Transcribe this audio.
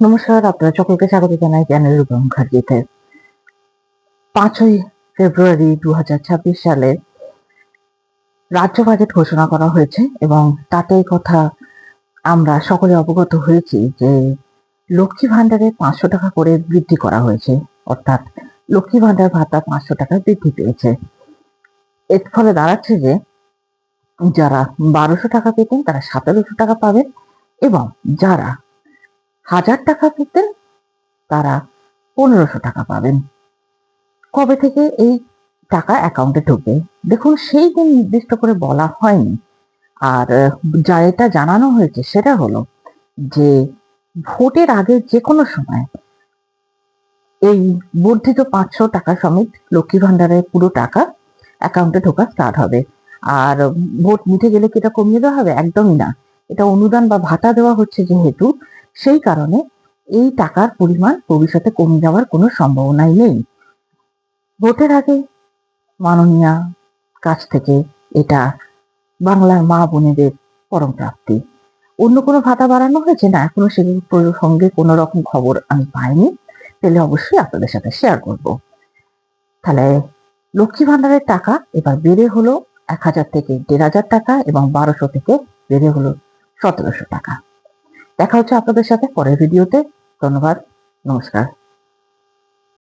নমস্কার, আপনারা সকলকে স্বাগত জানাই চ্যানেল রূপম মুখার্জিতে পাঁচই ফেব্রুয়ারি দু হাজার ছাব্বিশ সালে রাজ্য বাজেট ঘোষণা করা হয়েছে এবং তাতে কথা আমরা সকলে অবগত হয়েছি যে লক্ষ্মী ভাণ্ডারে পাঁচশো টাকা করে বৃদ্ধি করা হয়েছে, অর্থাৎ লক্ষ্মী ভাণ্ডার ভাতা পাঁচশো টাকা বৃদ্ধি পেয়েছে। এর ফলে দাঁড়াচ্ছে যে যারা বারোশো টাকা পেতেন তারা সতেরোশো টাকা পাবেন এবং যারা হাজার টাকা পেতেন, তারা পনেরোশো টাকা পাবেন। কবে থেকে এই টাকা অ্যাকাউন্টে ঢুকবে? দেখুন, সেই দিন নির্দিষ্ট করে বলা হয়নি। আর যা এটা জানানো হয়েছে সেটা হলো যে, ভোটের আগে যে কোনো সময় এই বর্ধিত পাঁচশো টাকা সমেত লক্ষ্মী ভান্ডারের পুরো টাকা অ্যাকাউন্টে ঢোকা স্টার্ট হবে। আর, ভোট মিটে গেলে কি এটা কমিয়ে দেওয়া হবে? একদমই না। এটা অনুদান বা ভাতা দেওয়া হচ্ছে যেহেতু সেই কারণে এই টাকার পরিমাণ ভবিষ্যতে কমে যাওয়ার কোনো সম্ভাবনাই নেই। ভোটের আগে মাননীয়া কাছ থেকে এটা বাংলার মা বোনেদের পরম প্রাপ্তি। অন্য কোনো ভাতা বাড়ানো হয়েছে না? এখনও সেগুলোর সঙ্গে কোনো রকম খবর আমি পাইনি। পেলে অবশ্যই আপনাদের সাথে শেয়ার করব। তাহলে লক্ষ্মী ভান্ডারের টাকা এবার বেড়ে হলো এক হাজার থেকে দেড় হাজার টাকা এবং বারোশো থেকে বেড়ে হলো সতেরোশো টাকা। দেখা হচ্ছে আপনাদের সাথে পরের ভিডিওতে। ধন্যবাদ নমস্কার।